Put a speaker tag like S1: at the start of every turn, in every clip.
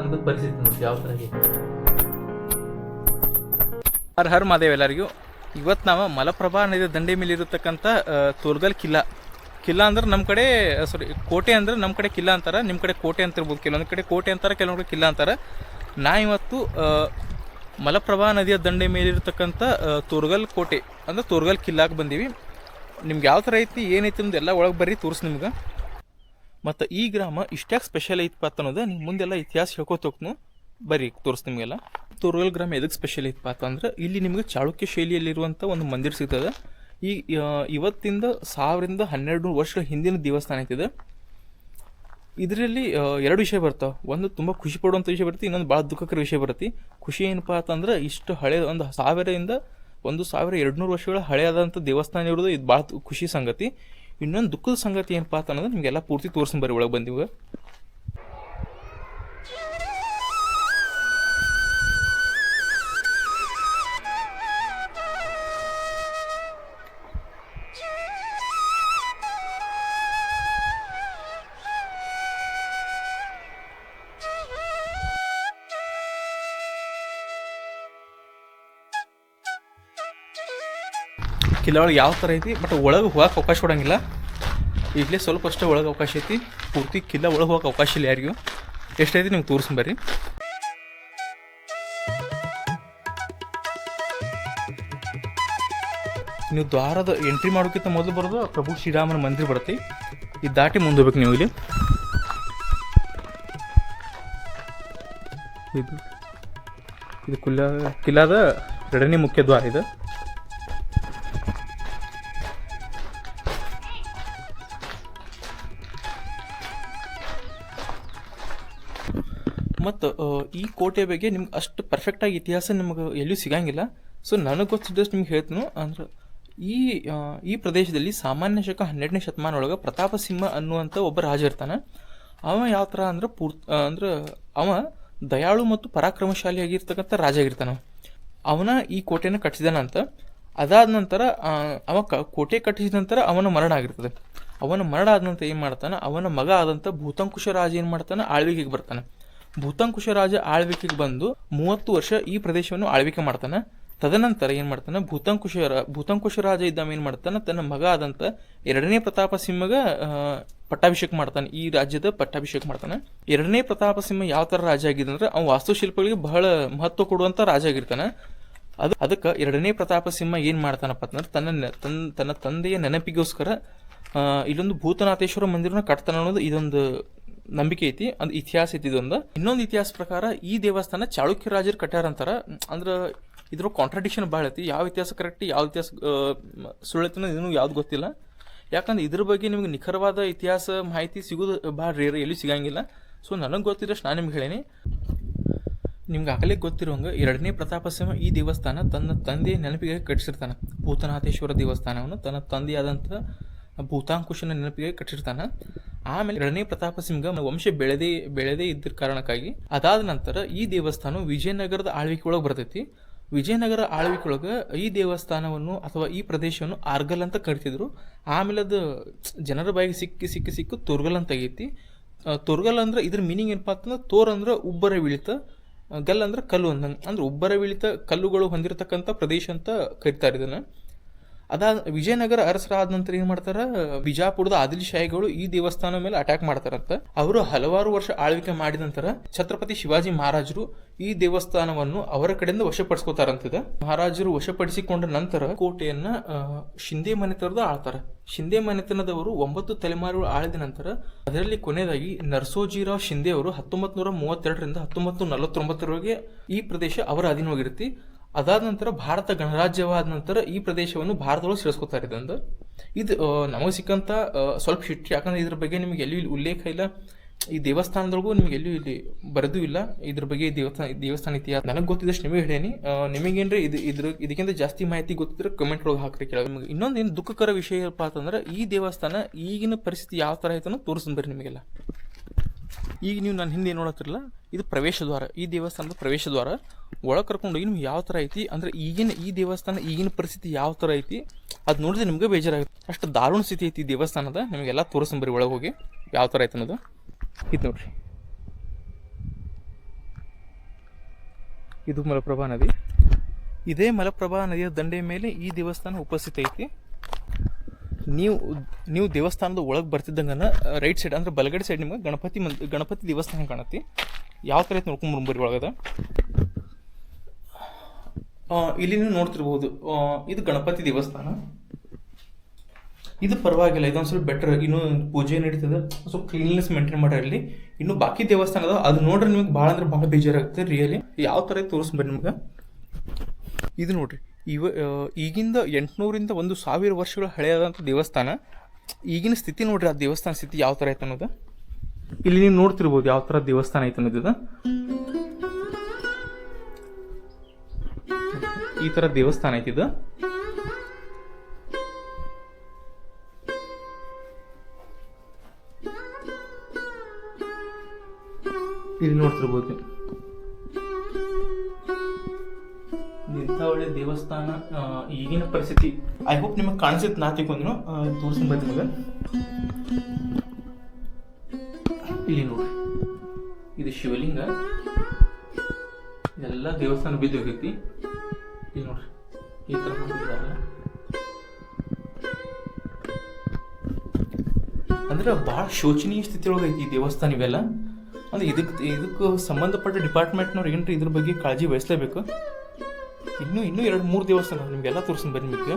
S1: ದೇವಸ್ಥಾನದ ಪರಿಸ್ಥಿತಿ ನೋಡಿ, ಯಾವ ಥರ
S2: ಹರ್ ಹರ್ ಮಾದೇವ್ ಎಲ್ಲರಿಗೂ ಇವತ್ತು ನಾವು ಮಲಪ್ರಭಾ ನದಿ ದಂಡೆ ಮೇಲೆ ಇರತಕ್ಕಂಥ ತೋಲ್ಗಲ್ ಕಿಲ್ಲಾ. ಕಿಲ್ಲಾ ಅಂದ್ರೆ ನಮ್ಮ ಕಡೆ ಸಾರಿ ಕೋಟೆ ಅಂದ್ರೆ ನಮ್ಮ ಕಡೆ ಕಿಲ್ಲಾ ಅಂತಾರೆ ನಿಮ್ಮ ಕಡೆ ಕೋಟೆ ಅಂತ ಇರ್ಬೋದು. ಕೆಲವೊಂದು ಕಡೆ ಕೋಟೆ ಅಂತಾರೆ, ಕೆಲವೊಂದು ಕಡೆ ಕಿಲ್ಲಾ ಅಂತಾರೆ. ನಾ ಇವತ್ತು ಮಲಪ್ರಭಾ ನದಿಯ ದಂಡೆ ಮೇಲಿರ್ತಕ್ಕಂಥ ತೋರ್ಗಲ್ ಕೋಟೆ, ಅಂದ್ರೆ ತೋರ್ಗಲ್ ಕಿಲ್ಲಾಗೆ ಬಂದೀವಿ. ನಿಮ್ಗೆ ಯಾವ ಥರ ಐತಿ ಏನೈತಿ ಅಂದ ಎಲ್ಲ ಒಳಗೆ ಬರ್ರಿ, ತೋರಿಸಿ ನಿಮ್ಗೆ. ಮತ್ತು ಈ ಗ್ರಾಮ ಇಷ್ಟ್ಯಾಕೆ ಸ್ಪೆಷಲ್ ಐತಪ್ಪ ಅಂತ ಅನ್ನೋದು ನೀವು ಮುಂದೆಲ್ಲ ಇತಿಹಾಸ ಹೇಳ್ಕೊತ ಬರ್ರಿ ತೋರಿಸ್ ನಿಮಗೆಲ್ಲ. ತುರ್ಗಲ್ ಗ್ರಾಮ ಎದಕ್ಕೆ ಸ್ಪೆಷಲ್ ಐತಪ್ಪ ಅಂತಂದ್ರೆ ಇಲ್ಲಿ ನಿಮಗೆ ಚಾಳುಕ್ಯ ಶೈಲಿಯಲ್ಲಿರುವಂಥ ಒಂದು ಮಂದಿರ ಸಿಗ್ತದೆ. ಈ ಇವತ್ತಿಂದ ಸಾವಿರದಿಂದ ಹನ್ನೆರಡು ನೂರು ವರ್ಷಗಳ ಹಿಂದಿನ ದೇವಸ್ಥಾನ ಐತಿದೆ ಇದರಲ್ಲಿ ಎರಡು ವಿಷಯ ಬರ್ತಾವೆ. ಒಂದು ತುಂಬ ಖುಷಿ ಪಡುವಂಥ ವಿಷಯ ಬರುತ್ತೆ, ಇನ್ನೊಂದು ಭಾಳ ದುಃಖಕರ ವಿಷಯ ಬರುತ್ತೆ. ಖುಷಿ ಏನಪ್ಪ ಅಂತಂದ್ರೆ ಇಷ್ಟು ಹಳೆ ಒಂದು ಸಾವಿರದಿಂದ ಒಂದು ಸಾವಿರ ಎರಡು ನೂರು ವರ್ಷಗಳ ಹಳೆಯಾದಂಥ ದೇವಸ್ಥಾನ ಇರೋದು ಇದು ಭಾಳ ಖುಷಿ ಸಂಗತಿ. ಇನ್ನೊಂದು ದುಃಖದ ಸಂಗತಿ ಏನಪ್ಪಾ ಅಂತ ಅನ್ನೋದು ನಿಮಗೆಲ್ಲ ಪೂರ್ತಿ ತೋರಿಸ್ತೀನಿ ಬರ್ರಿ ಒಳಗೆ ಬಂದಿವೆ ಕಿಲ್ಲ ಒಳಗೆ ಯಾವ ಥರ ಐತಿ ಬಟ್ ಒಳಗೆ ಹೋಗಕ್ಕೆ ಅವಕಾಶ ಕೊಡಂಗಿಲ್ಲ. ಈಗಲೇ ಸ್ವಲ್ಪ ಅಷ್ಟೇ ಒಳಗೆ ಅವಕಾಶ ಐತಿ. ಪೂರ್ತಿ ಕಿಲ್ಲ ಒಳಗೆ ಹೋಗಕ್ಕೆ ಅವಕಾಶ ಇಲ್ಲ ಯಾರಿಗೂ. ಎಷ್ಟೈತಿ ನಿಮ್ಗೆ ತೋರಿಸ್ ಬರ್ರಿ. ನೀವು ದ್ವಾರದ ಎಂಟ್ರಿ ಮಾಡೋಕ್ಕಿಂತ ಮೊದಲು ಬರೋದು ಪ್ರಭು ಶ್ರೀರಾಮನ ಮಂದಿರ ಬರುತ್ತೆ. ಈ ದಾಟಿ ಮುಂದೆ ಹೋಗ್ಬೇಕು ನೀವು ಇಲ್ಲಿ. ಇದು ಇದು ಕುಲ್ಲ ಕಿಲ್ಲಾದ ಎರಡನೇ ಮುಖ್ಯ ದ್ವಾರ ಇದು. ಮತ್ತು ಈ ಕೋಟೆ ಬಗ್ಗೆ ನಿಮ್ಗೆ ಅಷ್ಟು ಪರ್ಫೆಕ್ಟಾಗಿ ಇತಿಹಾಸ ನಿಮಗೆ ಎಲ್ಲೂ ಸಿಗಂಗಿಲ್ಲ. ಸೊ ನನಗೆ ಗೊತ್ತಿದ್ದಷ್ಟು ನಿಮ್ಗೆ ಹೇಳ್ತೀನಿ, ಅಂದ್ರೆ ಈ ಈ ಪ್ರದೇಶದಲ್ಲಿ ಸಾಮಾನ್ಯ ಶಕ ಹನ್ನೆರಡನೇ ಶತಮಾನ ಒಳಗೆ ಪ್ರತಾಪ ಸಿಂಹ ಅನ್ನುವಂಥ ಒಬ್ಬ ರಾಜ ಇರ್ತಾನೆ. ಅವ ಯಾವ ಥರ ಅಂದ್ರೆ ಪೂರ್ ಅಂದ್ರೆ ಅವ ದಯಾಳು ಮತ್ತು ಪರಾಕ್ರಮಶಾಲಿಯಾಗಿರ್ತಕ್ಕಂಥ ರಾಜ ಆಗಿರ್ತಾನೆ. ಅವನ ಈ ಕೋಟೆನ ಕಟ್ಟಿಸಿದಾನಂತ ಅದಾದ ನಂತರ ಅವ ಕ, ಕೋಟೆ ಕಟ್ಟಿಸಿದ ನಂತರ ಅವನ ಮರಣ ಆಗಿರ್ತದೆ. ಅವನ ಮರಣ ಆದ ನಂತರ ಏನು ಮಾಡ್ತಾನೆ? ಅವನ ಮಗ ಆದಂಥ ಭೂತಂಕುಶ ರಾಜ ಏನು ಮಾಡ್ತಾನೆ? ಆಳ್ವಿಕೆಗೆ ಬರ್ತಾನೆ. ಭೂತಂಕುಶ ರಾಜ ಆಳ್ವಿಕೆಗೆ ಬಂದು ಮೂವತ್ತು ವರ್ಷ ಈ ಪ್ರದೇಶವನ್ನು ಆಳ್ವಿಕೆ ಮಾಡ್ತಾನೆ. ತದನಂತರ ಏನು ಮಾಡ್ತಾನೆ? ಭೂತಂಕುಶ ಭೂತಾಂಕುಶ ರಾಜ ಇದ್ದಾವ ಏನು ಮಾಡ್ತಾನೆ? ತನ್ನ ಮಗ ಆದಂತ ಎರಡನೇ ಪ್ರತಾಪ ಸಿಂಹಗ ಪಟ್ಟಾಭಿಷೇಕ ಮಾಡ್ತಾನೆ. ಈ ರಾಜ್ಯದ ಪಟ್ಟಾಭಿಷೇಕ ಮಾಡ್ತಾನೆ. ಎರಡನೇ ಪ್ರತಾಪ ಸಿಂಹ ಯಾವ ಥರ ರಾಜ ಆಗಿದಂದ್ರೆ ಅವ್ನು ವಾಸ್ತುಶಿಲ್ಪಗಳಿಗೆ ಬಹಳ ಮಹತ್ವ ಕೊಡುವಂಥ ರಾಜ ಆಗಿರ್ತಾನೆ. ಅದು, ಅದಕ್ಕೆ ಎರಡನೇ ಪ್ರತಾಪ ಸಿಂಹ ಏನು ಮಾಡ್ತಾನಪ್ಪ ಅಂತಂದ್ರೆ ತನ್ನ ತನ್ನ ತನ್ನ ತಂದೆಯ ನೆನಪಿಗೋಸ್ಕರ ಇಲ್ಲೊಂದು ಭೂತನಾಥೇಶ್ವರ ಮಂದಿರನ ಕಟ್ತಾನೆ ಅನ್ನೋದು ಇದೊಂದು ನಂಬಿಕೆ ಐತಿ ಅಂದ್ರೆ ಇತಿಹಾಸ ಐತಿ ಇದೊಂದು. ಇನ್ನೊಂದು ಇತಿಹಾಸ ಪ್ರಕಾರ ಈ ದೇವಸ್ಥಾನ ಚಾಳುಕ್ಯ ರಾಜರು ಕಟ್ಯಾರ ಅಂತಾರ. ಅಂದ್ರೆ ಇದ್ರ ಕಾಂಟ್ರಡಿಕ್ಷನ್ ಭಾಳ ಐತಿ. ಯಾವ ಇತಿಹಾಸ ಕರೆಕ್ಟ್ ಯಾವ ಇತಿಹಾಸ ಸುಳ್ಳತನ ಇದನ್ನು ಯಾವ್ದು ಗೊತ್ತಿಲ್ಲ. ಯಾಕಂದ್ರೆ ಇದ್ರ ಬಗ್ಗೆ ನಿಮ್ಗೆ ನಿಖರವಾದ ಇತಿಹಾಸ ಮಾಹಿತಿ ಸಿಗೋದು ಭಾಳ ರೇರ್ ಎಲ್ಲಿ ಸಿಗಂಗಿಲ್ಲ. ಸೊ ನನಗೆ ಗೊತ್ತಿರೋಷ್ಟು ನಾನು ನಿಮ್ಗೆ ಹೇಳೇನಿ. ನಿಮ್ಗೆ ಆಗಲೇ ಗೊತ್ತಿರೋಂಗೆ ಎರಡನೇ ಪ್ರತಾಪ ಸಿಂಹ ಈ ದೇವಸ್ಥಾನ ತನ್ನ ತಂದೆಯ ನೆನಪಿಗೆ ಕಟ್ಟಿಸಿರ್ತಾನೆ. ಭೂತನಾಥೇಶ್ವರ ದೇವಸ್ಥಾನವನ್ನು ತನ್ನ ತಂದೆಯಾದಂಥ ಭೂತಾಂಕುಶನ ನೆನಪಿಗೆ ಕಟ್ಟಿರ್ತಾನೆ. ಆಮೇಲೆ ಎರಡನೇ ಪ್ರತಾಪ ಸಿಂಹ ವಂಶ ಬೆಳೆದೇ ಬೆಳೆದೇ ಇದ್ದ ಕಾರಣಕ್ಕಾಗಿ ಅದಾದ ನಂತರ ಈ ದೇವಸ್ಥಾನ ವಿಜಯನಗರದ ಆಳ್ವಿಕೆ ಒಳಗೆ ಬರ್ತೈತಿ. ವಿಜಯನಗರ ಆಳ್ವಿಕೆ ಒಳಗೆ ಈ ದೇವಸ್ಥಾನವನ್ನು ಅಥವಾ ಈ ಪ್ರದೇಶವನ್ನು ಆರ್ಗಲ್ ಅಂತ ಕರಿತಿದ್ರು. ಆಮೇಲೆ ಅದು ಜನರ ಬಾಯಿಗೆ ಸಿಕ್ಕಿ ಸಿಕ್ಕಿ, ಸಿಕ್ಕು ತುರ್ಗಲ್ ಅಂತ ಆಗೈತಿ. ತುರ್ಗಲ್ ಅಂದ್ರೆ ಇದ್ರ ಮೀನಿಂಗ್ ಏನಪ್ಪಾ ಅಂತಂದ್ರೆ ತೋರ್ ಅಂದ್ರೆ ಉಬ್ಬರ ಬೀಳಿತ ಗಲ್ ಅಂದ್ರೆ ಕಲ್ಲು ಅಂದಂಗೆ. ಅಂದ್ರೆ ಉಬ್ಬರ ಬೀಳಿತ ಕಲ್ಲುಗಳು ಹೊಂದಿರತಕ್ಕಂಥ ಪ್ರದೇಶ ಅಂತ ಕರಿತಾರೆ ಇದನ್ನ. ಅದಾದ ವಿಜಯನಗರ ಅರಸರಾದ ನಂತರ ಏನು ಮಾಡ್ತಾರ? ಬಿಜಾಪುರದ ಆದಿಲ್ ಶಾಹಿಗಳು ಈ ದೇವಸ್ಥಾನ ಮೇಲೆ ಅಟ್ಯಾಕ್ ಮಾಡ್ತಾರಂತ. ಅವರು ಹಲವಾರು ವರ್ಷ ಆಳ್ವಿಕೆ ಮಾಡಿದ ನಂತರ ಛತ್ರಪತಿ ಶಿವಾಜಿ ಮಹಾರಾಜರು ಈ ದೇವಸ್ಥಾನವನ್ನು ಅವರ ಕಡೆಯಿಂದ ವಶಪಡಿಸ್ಕೋತಾರಂತಿದೆ. ಮಹಾರಾಜರು ವಶಪಡಿಸಿಕೊಂಡ ನಂತರ ಕೋಟೆಯನ್ನ ಶಿಂದೆ ಮನೆತನದ ಆಳ್ತಾರೆ. ಶಿಂದೆ ಮನೆತನದವರು ಒಂಬತ್ತು ತಲೆಮಾರುಗಳು ಆಳಿದ ನಂತರ ಅದರಲ್ಲಿ ಕೊನೆಯದಾಗಿ ನರಸೋಜಿರಾವ್ ಶಿಂದೆ ಅವರು ಹತ್ತೊಂಬತ್ತು ನೂರ ಮೂವತ್ತೆರಡರಿಂದ ಹತ್ತೊಂಬತ್ತು ನಲವತ್ತೊಂಬತ್ತರವರೆಗೆ ಈ ಪ್ರದೇಶ ಅವರ ಅಧೀನವಾಗಿರುತ್ತೆ. ಅದಾದ ನಂತರ ಭಾರತ ಗಣರಾಜ್ಯವಾದ ನಂತರ ಈ ಪ್ರದೇಶವನ್ನು ಭಾರತದೊಳಗೆ ಸೇರಿಸ್ಕೊತಾರೆ ಇದೊಂದು ಇದು ನಮಗೆ ಸಿಕ್ಕಂತ ಸ್ವಲ್ಪ ಹಿಟ್ರಿ ಯಾಕಂದ್ರೆ ಇದ್ರ ಬಗ್ಗೆ ನಿಮಗೆ ಎಲ್ಲಿ ಇಲ್ಲಿ ಉಲ್ಲೇಖ ಇಲ್ಲ. ಈ ದೇವಸ್ಥಾನದೊಳಗೂ ನಿಮ್ಗೆ ಎಲ್ಲೂ ಇಲ್ಲಿ ಬರೆದು ಇಲ್ಲ. ಇದ್ರ ಬಗ್ಗೆ ದೇವಸ್ಥಾನ ದೇವಸ್ಥಾನ ಇತಿಹಾಸ ನನಗೆ ಗೊತ್ತಿದ್ದಷ್ಟು ನಿಮಗೆ ಹೇಳೇನಿ. ನಿಮಗೆ ನಿಮಗೇನ್ರಿ ಇದು, ಇದ್ರ, ಇದಕ್ಕಿಂತ ಜಾಸ್ತಿ ಮಾಹಿತಿ ಗೊತ್ತಿದ್ರೆ ಕಮೆಂಟ್ ಒಳಗೆ ಹಾಕ್ರಿ ಕೇಳ ನಿಮ್ಗೆ ಇನ್ನೊಂದು ಏನು ದುಃಖಕರ ವಿಷಯ ಏನಪ್ಪ ಅಂತಂದ್ರೆ ಈ ದೇವಸ್ಥಾನ ಈಗಿನ ಪರಿಸ್ಥಿತಿ ಯಾವ ಥರ ಐತನೋ ತೋರಿಸ್ಬರ್ರಿ ಬರ್ರಿ ನಿಮಗೆಲ್ಲ. ಈಗ ನೀವು ನಾನು ಹಿಂದೆ ನೋಡತ್ತಿರಲ್ಲ, ಇದು ಪ್ರವೇಶ ದ್ವಾರ ಈ ದೇವಸ್ಥಾನದ ಪ್ರವೇಶ ದ್ವಾರ ಒಳಗೆ ಕರ್ಕೊಂಡೋಗಿ ನಿಮ್ಗೆ ಯಾವ ಥರ ಐತಿ? ಅಂದ್ರೆ ಈಗಿನ ಈ ದೇವಸ್ಥಾನ, ಈಗಿನ ಪರಿಸ್ಥಿತಿ ಯಾವ ಥರ ಐತಿ? ಅದು ನೋಡಿದ್ರೆ ನಿಮಗೆ ಬೇಜಾರಾಗುತ್ತೆ. ಅಷ್ಟು ದಾರುಣ ಸ್ಥಿತಿ ಐತಿ ದೇವಸ್ಥಾನದ. ನಿಮಗೆಲ್ಲ ತೋರಿಸಂಬರಿ ಒಳಗೆ ಹೋಗಿ ಯಾವ ಥರ ಐತೆ ಅನ್ನೋದು. ಇದು ನೋಡ್ರಿ. ಇದು ಮಲಪ್ರಭಾ ನದಿ. ಇದೇ ಮಲಪ್ರಭಾ ನದಿಯ ದಂಡೆಯ ಮೇಲೆ ಈ ದೇವಸ್ಥಾನ ಉಪಸ್ಥಿತ ಐತಿ. ನೀವು ನೀವು ದೇವಸ್ಥಾನದ ಒಳಗೆ ಬರ್ತಿದ್ದಂಗನ ರೈಟ್ ಸೈಡ್ ಅಂದ್ರೆ ಬಲಗಡೆ ಸೈಡ್ ನಿಮ್ಗೆ ಗಣಪತಿ ಮನ್ ಗಣಪತಿ ದೇವಸ್ಥಾನ ಕಾಣತಿ ಯಾವ ಥರ ಐತೆ ನೋಡ್ಕೊಂಬರ್ಬರಿ ಒಳಗದ? ಇಲ್ಲಿ ನೀವು ನೋಡ್ತಿರ್ಬೋದು ಇದು ಗಣಪತಿ ದೇವಸ್ಥಾನ. ಇದು ಪರವಾಗಿಲ್ಲ, ಇದೊಂದು ಸ್ವಲ್ಪ ಬೆಟರ್ ಇನ್ನೂ ಪೂಜೆ ನಡೀತದೆ, ಸ್ವಲ್ಪ ಕ್ಲೀನ್ನೆಸ್ ಮೇಂಟೈನ್ ಮಾಡ್ಯಾರ ಇಲ್ಲಿ ಇನ್ನು ಬಾಕಿ ದೇವಸ್ಥಾನ ಅದ ಅದು ನೋಡ್ರಿ ನಿಮಗೆ ಭಾಳ ಅಂದ್ರೆ ಭಾಳ ಬೇಜಾರಾಗುತ್ತೆ ರಿಯಲಿ ಯಾವ ಥರ ತೋರಿಸ್ಬೇಕು ನಿಮ್ಗೆ. ಇದು ನೋಡ್ರಿ. ಇವ ಈಗಿಂದ ಎಂಟುನೂರಿಂದ ಒಂದು ಸಾವಿರ ವರ್ಷಗಳ ಹಳೆಯದಂಥ ದೇವಸ್ಥಾನ. ಈಗಿನ ಸ್ಥಿತಿ ನೋಡ್ರಿ, ಆ ದೇವಸ್ಥಾನ ಸ್ಥಿತಿ ಯಾವ ಥರ ಐತೆ ಅನ್ನೋದು. ಇಲ್ಲಿ ನೀವು ನೋಡ್ತಿರ್ಬೋದು ಯಾವ ಥರ ದೇವಸ್ಥಾನ ಐತೆ ಅನ್ನೋದು ಈ ಥರ ದೇವಸ್ಥಾನ ಐತಿ ಇದು. ಇಲ್ಲಿ ನೋಡ್ತಿರ್ಬೋದು. ಇಂಥ ಒಳ್ಳೆ ದೇವಸ್ಥಾನ ಈಗಿನ ಪರಿಸ್ಥಿತಿ. ಐ ಹೋಪ್ ನಿಮಗೆ ಕಾಣಿಸುತ್ತೆ, ನಾ ತಿಳ್ಕೊಂಡ್ರು. ತೋರಿಸಿ ಬರ್ತೀನಿ ನಿಮಗೆ. ಇಲ್ಲಿ ನೋಡ್ರಿ. ಇದು ಶಿವಲಿಂಗ. ಎಲ್ಲ ದೇವಸ್ಥಾನ ಬಿದ್ದು ಹೋಗೈತಿ. ಇಲ್ಲಿ ನೋಡ್ರಿ. ಈ ಥರ ಮಾಡಿದ್ದಾರೆ. ಅಂದ್ರೆ ಭಾಳ ಶೋಚನೀಯ ಸ್ಥಿತಿ ಐತಿ ಈ ದೇವಸ್ಥಾನ ಇವೆಲ್ಲ. ಅಂದ್ರೆ ಇದಕ್ಕೆ ಇದಕ್ಕೆ ಸಂಬಂಧಪಟ್ಟ ಡಿಪಾರ್ಟ್ಮೆಂಟ್ನವ್ರು ಏನ್ರಿ ಇದ್ರ ಬಗ್ಗೆ ಕಾಳಜಿ ವಹಿಸ್ಲೇಬೇಕು. ಇನ್ನೂ ಇನ್ನೂ ಎರಡು, ಮೂರು ದೇವಸ್ಥಾನ ನಿಮಗೆಲ್ಲ ತೋರಿಸ್ತೀನಿ ಬನ್ನಿ ನಿಮಗೆ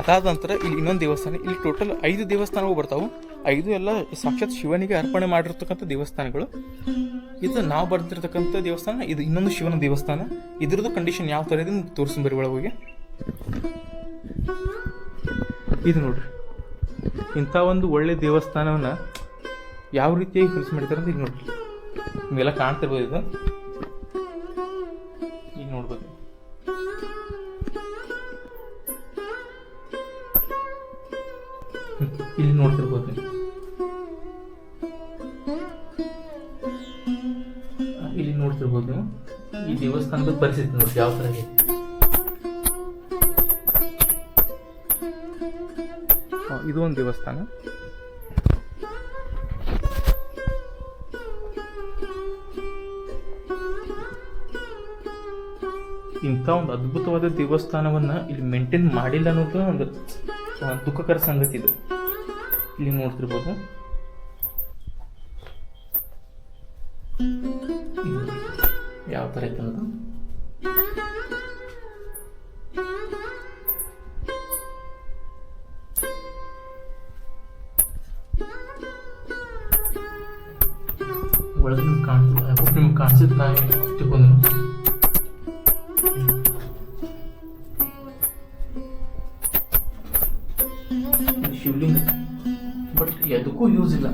S2: ಅದಾದ ನಂತರ ಇಲ್ಲಿ ಇನ್ನೊಂದು ದೇವಸ್ಥಾನ, ಇಲ್ಲಿ ಟೋಟಲ್ ಐದು ದೇವಸ್ಥಾನಗಳು ಬರ್ತಾವೆ. ಐದು ಎಲ್ಲ ಸಾಕ್ಷಾತ್ ಶಿವನಿಗೆ ಅರ್ಪಣೆ ಮಾಡಿರ್ತಕ್ಕಂಥ ದೇವಸ್ಥಾನಗಳು. ಇದು ನಾವು ಬರ್ತಿರ್ತಕ್ಕಂಥ ದೇವಸ್ಥಾನ, ಇದು ಇನ್ನೊಂದು ಶಿವನ ದೇವಸ್ಥಾನ. ಇದ್ರದ್ದು ಕಂಡೀಷನ್ ಯಾವ ಥರ ಇದೆ ತೋರಿಸ್ಕೊಂಡು ಬರೀ ಒಳಗೆ ಹೋಗಿ. ಇದು ನೋಡ್ರಿ. ಇಂಥ ಒಂದು ಒಳ್ಳೆ ದೇವಸ್ಥಾನವನ್ನು ಯಾವ ರೀತಿಯಾಗಿ ಕೆಲಸ ಮಾಡಿದ್ದಾರೆ ಅಂತ ಇಲ್ಲಿ ನೋಡ್ರಿ. ನಿಮಗೆಲ್ಲ ಕಾಣ್ತಿರ್ಬೋದು ಇದು. ಇಲ್ಲಿ ನೋಡ್ತಿರ್ಬೋದು ಇಲ್ಲಿ ನೋಡ್ತಿರ್ಬೋದು ನೀವು ಈ ದೇವಸ್ಥಾನದ ಪರಿಸ್ಥಿತಿ ನೋಡಿ, ಯಾವ ಥರ ಇದೆ? ಇದು ಒಂದು ದೇವಸ್ಥಾನ. ಇಂಥ ಒಂದು ಅದ್ಭುತವಾದ ದೇವಸ್ಥಾನವನ್ನ ಇಲ್ಲಿ ಮೇಂಟೈನ್ ಮಾಡಿಲ್ಲ ಅನ್ನೋದು ಒಂದು ದುಃಖಕರ ಸಂಗತಿ ಇದು. ಇಲ್ಲಿ ನೋಡ್ತಿರ್ಬೋದು. ಯಾವ ಥರ ಐತೆ ಅನ್ನೋದು? ಒಳಗೆ ನಿಮ್ಗೆ ನಿಮ್ಗೆ ಕಾಣಿಸುತ್ತೆ ನಾನು ಬಟ್ ಎದಕ್ಕೂ ಯೂಸ್ ಇಲ್ಲ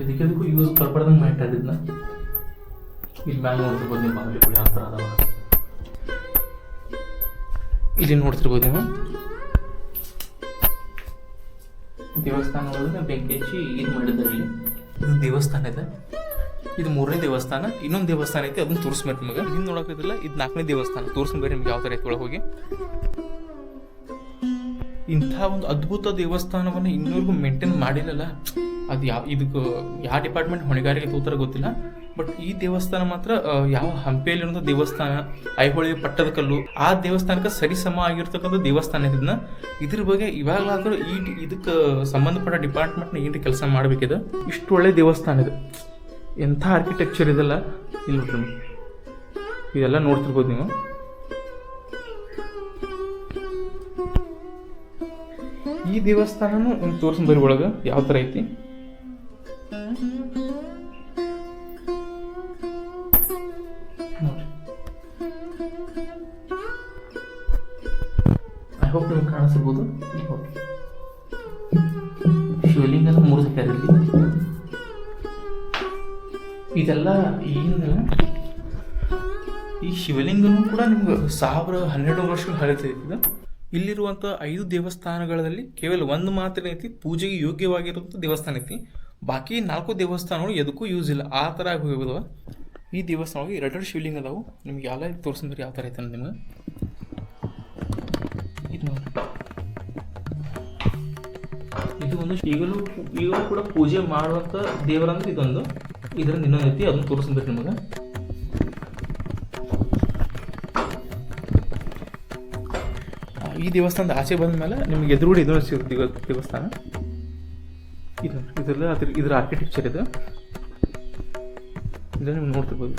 S2: ಎದಕ್ಕೆದಕ್ಕೂ ಯೂಸ್ ಬರ್ಬಾರ್ದಂಗೆ ಮಾಡಿಟ್ಟಿದ್ನ ಇಲ್ಲಿ ನೋಡ್ತಿರ್ಬೋದು ನೀವು ಬಾಗಿಲುಗಳು ಯಾವ ಥರ ಅದಾವ ಇಲ್ಲಿ ನೋಡ್ತಿರ್ಬೋದು ನೀವು. ದೇವಸ್ಥಾನ ಒಳಗೆ ಬೆಂಕಿ ಹಚ್ಚಿ ಇದು ಇದು ದೇವಸ್ಥಾನ ಇದೆ. ಇದು ಮೂರನೇ ದೇವಸ್ಥಾನ. ಇನ್ನೊಂದು ದೇವಸ್ಥಾನ ಐತಿ, ಅದನ್ನ ತೋರಿಸ್ಬೇಕು ನಿಮಗೆ. ಹಿಂದೆ ನೋಡೋಕ್ಕಿಲ್ಲ ಇದು ನಾಲ್ಕನೇ ದೇವಸ್ಥಾನ. ತೋರಿಸ್ಬೇಕು ನಿಮ್ಗೆ ಯಾವ ಥರ ಐತಿ ಒಳಗೆ ಹೋಗಿ. ಇಂಥ ಒಂದು ಅದ್ಭುತ ದೇವಸ್ಥಾನವನ್ನು ಇನ್ನೂರ್ಗು ಮೇಂಟೈನ್ ಮಾಡಿಲ್ಲಲ್ಲ? ಅದು ಯಾವ ಇದಕ್ಕೆ ಯಾವ ಡಿಪಾರ್ಟ್ಮೆಂಟ್ ಹೊಣೆಗಾರಿಕೆ ಉತ್ತರ ಗೊತ್ತಿಲ್ಲ. ಬಟ್ ಈ ದೇವಸ್ಥಾನ ಮಾತ್ರ ಯಾವ ಹಂಪಿಯಲ್ಲಿರುವಂಥ ದೇವಸ್ಥಾನ, ಐಹೊಳೆ ಪಟ್ಟದ ಕಲ್ಲು, ಆ ದೇವಸ್ಥಾನಕ್ಕೆ ಸರಿಸಮ ಆಗಿರ್ತಕ್ಕಂಥ ದೇವಸ್ಥಾನ ಇದನ್ನ ಇದ್ರ ಬಗ್ಗೆ ಇವಾಗಲಾದ್ರೂ ಈ ಇದಕ್ಕೆ ಸಂಬಂಧಪಟ್ಟ ಡಿಪಾರ್ಟ್ಮೆಂಟ್ನ ಏನು ಕೆಲಸ ಮಾಡಬೇಕಿದೆ? ಇಷ್ಟು ಒಳ್ಳೆ ದೇವಸ್ಥಾನ ಇದು. ಎಂಥ ಆರ್ಕಿಟೆಕ್ಚರ್ ಇದೆಲ್ಲ? ಇಲ್ಲ ಇದೆಲ್ಲ ನೋಡ್ತಿರ್ಬೋದು ನೀವು. ಈ ದೇವಸ್ಥಾನನು ಒಂದು ತೋರ್ಸಿನ ಬರೀ ಒಳಗೆ, ಯಾವ ಥರ ಐತಿ? ಐ ಹೋಪ್ ನಿಮ್ಗೆ ಕಾಣಿಸಿರ್ಬೋದು ಶಿವಲಿಂಗ ಮೂರು ಇದೆಲ್ಲ ಏನಿದೆ ಈ ಶಿವಲಿಂಗನೂ ಕೂಡ ನಿಮ್ಗೆ ಸಾವಿರ ಹನ್ನೆರಡು ವರ್ಷಗಳ ಹಳೆತೈತಿ ಇದು. ಇಲ್ಲಿರುವಂಥ ಐದು ದೇವಸ್ಥಾನಗಳಲ್ಲಿ ಕೇವಲ ಒಂದು ಮಾತ್ರ ಐತಿ, ಪೂಜೆಗೆ ಯೋಗ್ಯವಾಗಿರುವಂಥ ದೇವಸ್ಥಾನ ಐತಿ. ಬಾಕಿ ನಾಲ್ಕು ದೇವಸ್ಥಾನಗಳು ಎದಕ್ಕೂ ಯೂಸ್ ಇಲ್ಲ. ಆ ಥರ ಆಗಿ ಈ ದೇವಸ್ಥಾನಗಳು ಎರಡೆರಡು ಶಿವಲಿಂಗ ಅದಾವು. ನಿಮ್ಗೆ ಎಲ್ಲ ತೋರಿಸಿದ್ರೆ ಯಾವ ಥರ ಐತೆ ನಿಮಗೆ. ಇದು ಇದು ಒಂದು ಈಗಲೂ ಈಗಲೂ ಕೂಡ ಪೂಜೆ ಮಾಡುವಂಥ ದೇವರಂದ್ರೆ ಇದೊಂದು. ಇದರಿಂದ ಇನ್ನೊಂದು ಐತಿ, ಅದನ್ನ ತೋರಿಸ್ಬೇಕು ನಿಮಗೆ. ಈ ದೇವಸ್ಥಾನದ ಆಚೆ ಬಂದ ಮೇಲೆ ನಿಮ್ಗೆ ಎದುರುಗಡೆ ಇದು ದೇವಸ್ಥಾನ. ಇದು ಇದೆಲ್ಲ ಅದ್ರ ಇದ್ರ ಆರ್ಕಿಟೆಕ್ಚರ್ ಇದು. ಇದನ್ನ ನೀವು ನೋಡ್ತಿರ್ಬೋದು.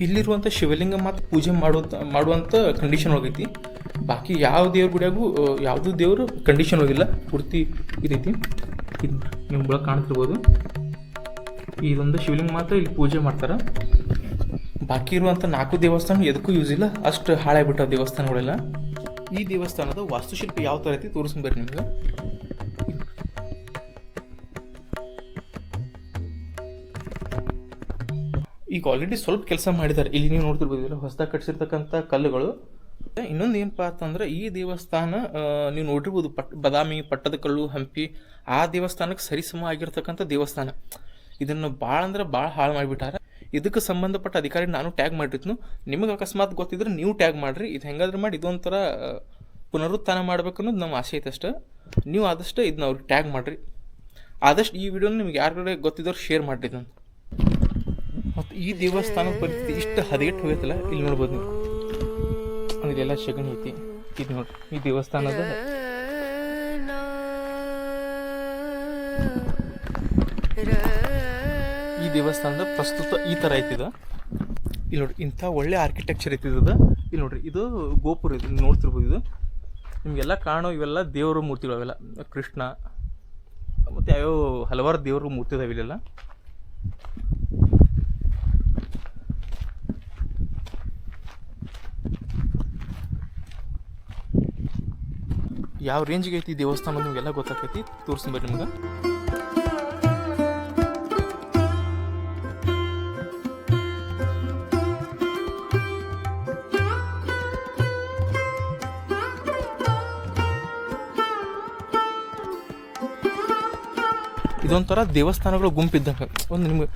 S2: ಇಲ್ಲಿರುವಂಥ ಶಿವಲಿಂಗ ಮಾತ್ರ ಪೂಜೆ ಮಾಡುವಂಥ ಮಾಡುವಂಥ ಕಂಡೀಷನ್ ಹೋಗೈತಿ ಬಾಕಿ ಯಾವ ದೇವ್ರ ಗುಡಿಯಾಗೂ ಯಾವುದೂ ದೇವರು ಕಂಡೀಷನ್ ಹೋಗಿಲ್ಲ ಪೂರ್ತಿ ಇದೈತಿ. ಇದು ನಿಮ್ಮ ಒಳಗೆ ಕಾಣ್ತಿರ್ಬೋದು. ಇದೊಂದು ಶಿವಲಿಂಗ ಮಾತ್ರ ಇಲ್ಲಿ ಪೂಜೆ ಮಾಡ್ತಾರೆ. ಬಾಕಿ ಇರುವಂಥ ನಾಲ್ಕು ದೇವಸ್ಥಾನ ಎದಕ್ಕೂ ಯೂಸ್ ಇಲ್ಲ. ಅಷ್ಟು ಹಾಳಾಗ್ಬಿಟ್ಟ ದೇವಸ್ಥಾನಗಳೆಲ್ಲ. ಈ ದೇವಸ್ಥಾನದ ವಾಸ್ತುಶಿಲ್ಪ ಯಾವ ಥರ ಐತಿ ತೋರಿಸ್ಬೇಕು ನಿಮ್ಗೆ. ಈಗ ಆಲ್ರೆಡಿ ಸ್ವಲ್ಪ ಕೆಲಸ ಮಾಡಿದ್ದಾರೆ. ಇಲ್ಲಿ ನೀವು ನೋಡ್ತಿರ್ಬೋದಿಲ್ಲ ಹೊಸದಾಗಿ ಕಟ್ಸಿರ್ತಕ್ಕಂಥ ಕಲ್ಲುಗಳು. ಇನ್ನೊಂದು ಏನಪ್ಪ ಅಂತಂದ್ರೆ, ಈ ದೇವಸ್ಥಾನ ನೀವು ನೋಡಿರ್ಬೋದು ಪಟ್, ಬದಾಮಿ ಪಟ್ಟದಕಲ್ಲು ಹಂಪಿ, ಆ ದೇವಸ್ಥಾನಕ್ಕೆ ಸರಿಸಮ ಆಗಿರ್ತಕ್ಕಂಥ ದೇವಸ್ಥಾನ. ಇದನ್ನು ಭಾಳ ಅಂದ್ರೆ ಭಾಳ ಹಾಳು ಮಾಡಿಬಿಟ್ಟಾರ. ಇದಕ್ಕೆ ಸಂಬಂಧಪಟ್ಟ ಅಧಿಕಾರಿ ನಾನು ಟ್ಯಾಗ್ ಮಾಡಿರ್ತೀನಿ ನಿಮಗೆ ಅಕಸ್ಮಾತ್ ಗೊತ್ತಿದ್ರೆ ನೀವು ಟ್ಯಾಗ್ ಮಾಡಿರಿ. ಇದು ಹೆಂಗಾದ್ರೂ ಮಾಡಿ, ಇದೊಂಥರ ಪುನರುತ್ಥಾನ ಮಾಡ್ಬೇಕು ಅನ್ನೋದು ನಮ್ಮ ಆಸೆ ಐತೆ ಅಷ್ಟೇ. ನೀವು ಆದಷ್ಟು ಇದನ್ನ ಅವ್ರಿಗೆ ಟ್ಯಾಗ್ ಮಾಡಿರಿ. ಆದಷ್ಟು ಈ ವಿಡಿಯೋನ ನಿಮ್ಗೆ ಯಾರು ಗೊತ್ತಿದ್ದವ್ರು ಶೇರ್ ಮಾಡಿರಿ ನಾನು ಮತ್ತು ಈ ದೇವಸ್ಥಾನದ ಪರಿಸ್ಥಿತಿ ಇಷ್ಟು ಹದಗೆಟ್ಟು ಹೋಗೈತಲ್ಲ, ಇಲ್ಲಿ ನೋಡ್ಬೋದು ನೀವು. ಅಂದ್ರೆ ಎಲ್ಲ ಶಗಣಿ ಐತಿ. ಇದು ನೋಡ್ರಿ ಈ ದೇವಸ್ಥಾನದ ಈ ದೇವಸ್ಥಾನದ ಪ್ರಸ್ತುತ ಈ ಥರ ಐತಿದ ಇಲ್ಲಿ ನೋಡ್ರಿ, ಇಂಥ ಒಳ್ಳೆ ಆರ್ಕಿಟೆಕ್ಚರ್ ಐತಿದ ಇಲ್ಲಿ ನೋಡ್ರಿ, ಇದು ಗೋಪುರ ಇದು ನೋಡ್ತಿರ್ಬೋದು ಇದು. ನಿಮಗೆಲ್ಲ ಕಾಣೋ ಇವೆಲ್ಲ ದೇವರ ಮೂರ್ತಿಗಳು ಅವೆಲ್ಲ. ಕೃಷ್ಣ, ಮತ್ತು ಯಾವ್ಯಾವ ಹಲವಾರು ದೇವರ ಮೂರ್ತಿ ಇದಾವೆ ಇಲ್ಲೆಲ್ಲ. ಯಾವ ರೇಂಜ್ಗೆ ಐತಿ ದೇವಸ್ಥಾನ ನಿಮಗೆಲ್ಲ ಗೊತ್ತಾಕೈತಿ? ತೋರಿಸ್ಬರ್ರಿ ನಿಮ್ಗೆ. ಇದೊಂಥರ ದೇವಸ್ಥಾನಗಳು ಗುಂಪಿದ್ದಂಗೆ. ಒಂದು ನಿಮ್ಗೆ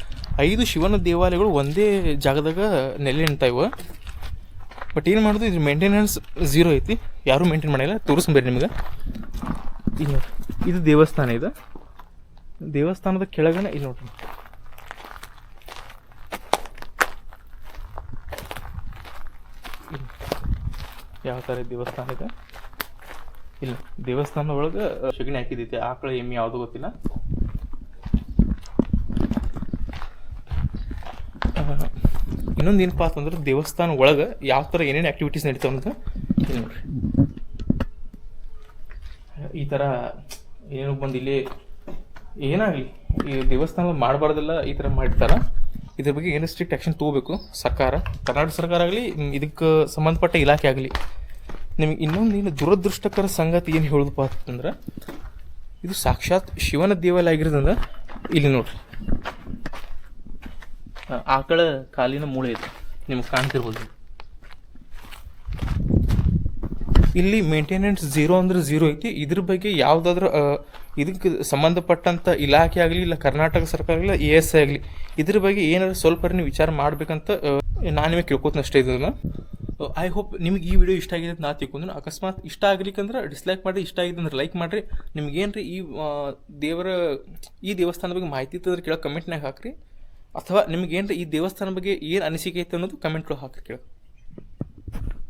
S2: ಐದು ಶಿವನ ದೇವಾಲಯಗಳು ಒಂದೇ ಜಾಗದಾಗ ನೆಲೆ ನಿಂತಾವ ಬಟ್ ಏನು ಮಾಡೋದು, ಇದು ಮೇಂಟೆನೆನ್ಸ್ ಝೀರೋ ಐತಿ. ಯಾರೂ ಮೇಂಟೈನ್ ಮಾಡಿಲ್ಲ. ತೋರಿಸ್ಬೇಡಿ ನಿಮ್ಗೆ. ಇಲ್ಲಿ ನೋಡಿ ಇದು ದೇವಸ್ಥಾನ ಇದು. ದೇವಸ್ಥಾನದ ಕೆಳಗನೆ ಇಲ್ಲಿ ನೋಡ್ರಿ. ಯಾವ ಥರ ದೇವಸ್ಥಾನ ಇದೆ? ಇಲ್ಲ. ದೇವಸ್ಥಾನ ಒಳಗೆ ಸೆಗಣಿ ಹಾಕಿದೈತಿ. ಆಕಳ ಎಮ್ಮೆ ಯಾವುದು ಗೊತ್ತಿಲ್ಲ. ಇನ್ನೊಂದು ಏನಪ್ಪ ಅಂತಂದ್ರೆ ದೇವಸ್ಥಾನ ಒಳಗೆ ಯಾವ ಥರ ಏನೇನು ಆ್ಯಕ್ಟಿವಿಟೀಸ್ ನಡೀತಾವ ಅಂತ ನೋಡ್ರಿ. ಈ ಥರ ಏನು ಬಂದು ಇಲ್ಲಿ ಏನಾಗಲಿ, ಈ ದೇವಸ್ಥಾನ ಮಾಡಬಾರ್ದೆಲ್ಲ ಈ ಥರ ಮಾಡಿರ್ತಾರ. ಇದ್ರ ಬಗ್ಗೆ ಏನು ಸ್ಟ್ರಿಕ್ಟ್ ಆ್ಯಕ್ಷನ್ ತಗೋಬೇಕು? ಸರ್ಕಾರ, ಕರ್ನಾಟಕ ಸರ್ಕಾರ ಆಗಲಿ ಇದಕ್ಕೆ ಸಂಬಂಧಪಟ್ಟ ಇಲಾಖೆ ಆಗಲಿ. ನಿಮಗೆ ಇನ್ನೊಂದು ಏನು ದುರದೃಷ್ಟಕರ ಸಂಗತಿ ಏನು ಹೇಳೋದಪ್ಪ ಅಂತಂದ್ರೆ, ಇದು ಸಾಕ್ಷಾತ್ ಶಿವನ ದೇವಾಲಯ ಆಗಿರೋದ್ರಿಂದ ಇಲ್ಲಿ ನೋಡ್ರಿ. ಆಕಳ ಕಾಲಿನ ಮೂಳೆ ಇದೆ ನಿಮ್ಗೆ ಕಾಣ್ತಿರ್ಬೋದು. ಇಲ್ಲಿ ಮೇಂಟೆನೆನ್ಸ್ ಝೀರೋ ಅಂದ್ರೆ ಝೀರೋ ಐತಿ. ಇದ್ರ ಬಗ್ಗೆ ಯಾವುದಾದ್ರೂ ಇದಕ್ಕೆ ಸಂಬಂಧಪಟ್ಟಂಥ ಇಲಾಖೆ ಆಗಲಿ, ಇಲ್ಲ ಕರ್ನಾಟಕ ಸರ್ಕಾರ ಆಗಲಿ ಎ ಎಸ್ ಆಗಲಿ, ಇದ್ರ ಬಗ್ಗೆ ಏನಾದ್ರು ಸ್ವಲ್ಪ ನೀವು ವಿಚಾರ ಮಾಡ್ಬೇಕಂತ ನಾನು ನಿಮಗೆ ಕೇಳ್ಕೊತೀನಿ ಅಷ್ಟೇ ಇದನ್ನ. ಐ ಹೋಪ್ ನಿಮ್ಗೆ ಈ ವಿಡಿಯೋ ಇಷ್ಟ ಆಗಿದೆ ಅಂತ ನಾ ತಿಳ್ಕೊಂಡು ಅಕಸ್ಮಾತ್ ಇಷ್ಟ ಆಗ್ಲಿಕ್ಕಂದ್ರೆ ಡಿಸ್ಲೈಕ್ ಮಾಡಿ ಇಷ್ಟ ಆಗಿದೆ ಅಂದ್ರೆ ಲೈಕ್ ಮಾಡಿರಿ. ನಿಮ್ಗೆ ಏನ್ರಿ ಈ ದೇವರ, ಈ ದೇವಸ್ಥಾನದ ಬಗ್ಗೆ ಮಾಹಿತಿ ಇತ್ತಂದ್ರೆ ಕೇಳೋ ಕಮೆಂಟ್ನಾಗ ಹಾಕ್ರಿ. ಅಥವಾ ನಿಮ್ಗೆ ಈ ದೇವಸ್ಥಾನ ಬಗ್ಗೆ ಏನು ಅನಿಸಿಕೆ ಐತೆ ಅನ್ನೋದು ಕಮೆಂಟ್ಗಳು ಹಾಕಿ ಕೇಳಿ.